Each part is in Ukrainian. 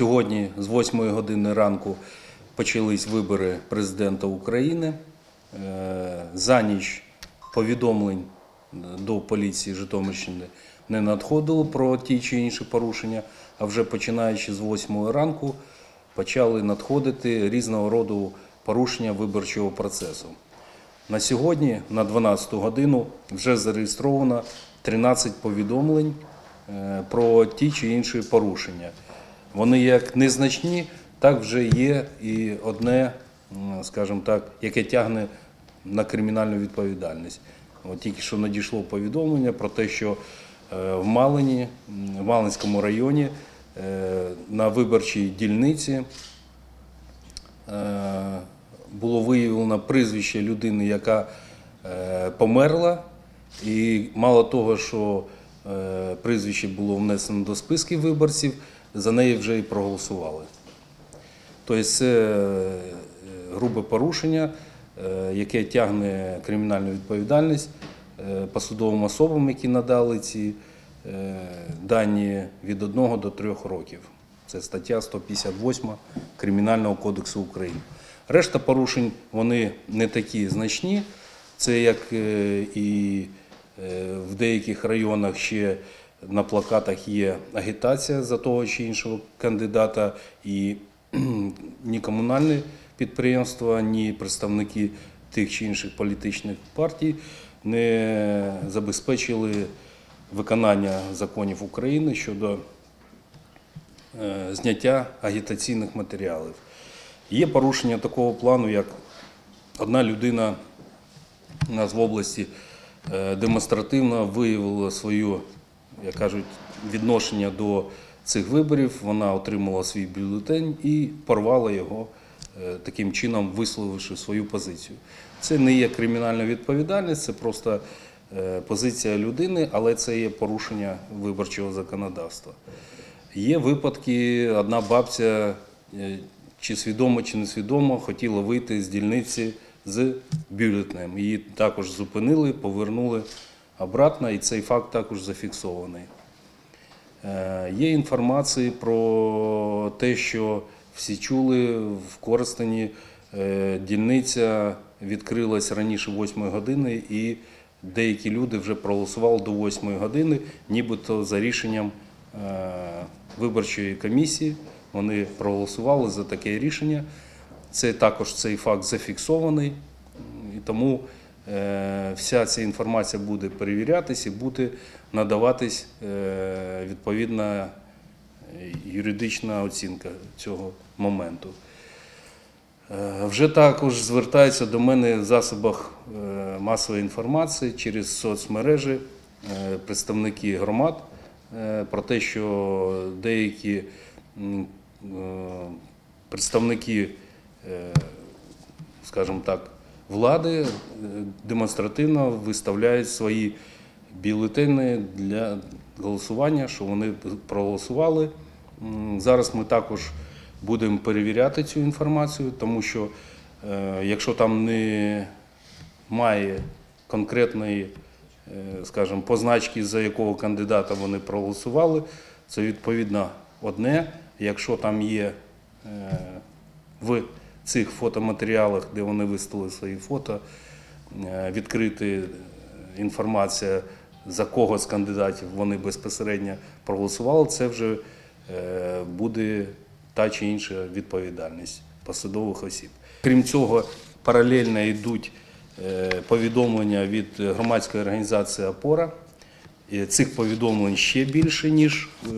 Сьогодні з 8 години ранку почались вибори президента України. Е, За ніч повідомлень до поліції Житомирщини не надходило про ті чи інші порушення, а вже починаючи з 8 ранку почали надходити різного роду порушення виборчого процесу. На сьогодні, на 12 годину, вже зареєстровано 13 повідомлень е, про ті чи інші порушення. Вони як незначні, так вже є і одне, скажімо так, яке тягне на кримінальну відповідальність. От тільки що надійшло повідомлення про те, що е, в Малині, в Малинському районі е, на виборчій дільниці е, було виявлено прізвище людини, яка померла, і мало того, що прізвище було внесено до списків виборців, за неї вже і проголосували. Тобто це е, грубе порушення, е, яке тягне кримінальну відповідальність е, посадовим особам, які надали ці дані від 1 до 3 років. Це стаття 158 Кримінального кодексу України. Решта порушень вони не такі значні. Це як і в деяких районах ще на плакатах є агітація за того чи іншого кандидата, і ні комунальне підприємства, ні представники тих чи інших політичних партій не забезпечили виконання законів України щодо е, зняття агітаційних матеріалів. Є порушення такого плану, як одна людина у нас в області е, демонстративно виявила свою, як кажуть, відношення до цих виборів. Вона отримала свій бюлетень і порвала його, е, таким чином висловивши свою позицію. Це не є кримінальна відповідальність, це просто е, позиція людини, але це є порушення виборчого законодавства. Є випадки, одна бабця е, чи свідомо, чи несвідомо хотіла вийти з дільниці з бюлетнем. Її також зупинили, повернули обратно, і цей факт також зафіксований. Е, Є інформації про те, що всі чули в Коростені е, дільниця відкрилась раніше 8 години, і деякі люди вже проголосували до 8 години, нібито за рішенням е, виборчої комісії. Вони проголосували за таке рішення. Це також цей факт зафіксований, і тому вся ця інформація буде перевірятись і буде надаватись е, відповідна е, юридична оцінка цього моменту. Е, Вже також звертаються до мене в засобах е, масової інформації через соцмережі е, представники громад е, про те, що деякі е, представники, е, скажімо так, влади е, демонстративно виставляють свої бюлетені для голосування, що вони проголосували. Зараз ми також будемо перевіряти цю інформацію, тому що е, якщо там не має конкретної, е, скажімо, позначки, за якого кандидата вони проголосували, це відповідно одне. Якщо там є в цих фотоматеріалах, де вони виставили свої фото, е, відкрити інформація, за кого з кандидатів вони безпосередньо проголосували, це вже е, буде та чи інша відповідальність посадових осіб. Крім цього, паралельно йдуть е, повідомлення від громадської організації Опора. Цих повідомлень ще більше, ніж е,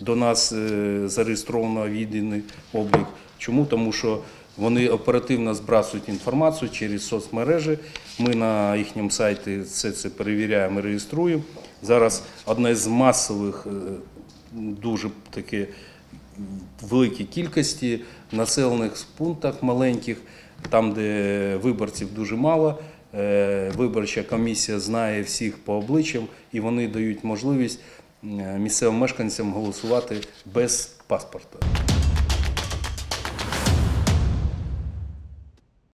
до нас е, зареєстровано відданий облік. Чому? Тому що вони оперативно збрасують інформацію через соцмережі. Ми на їхньому сайті все це перевіряємо і реєструємо. Зараз одна з масових, е, дуже таке великій кількості населених пунктах маленьких, там, де виборців дуже мало. е, Виборча комісія знає всіх по обличчям, і вони дають можливість е, місцевим мешканцям голосувати без паспорта.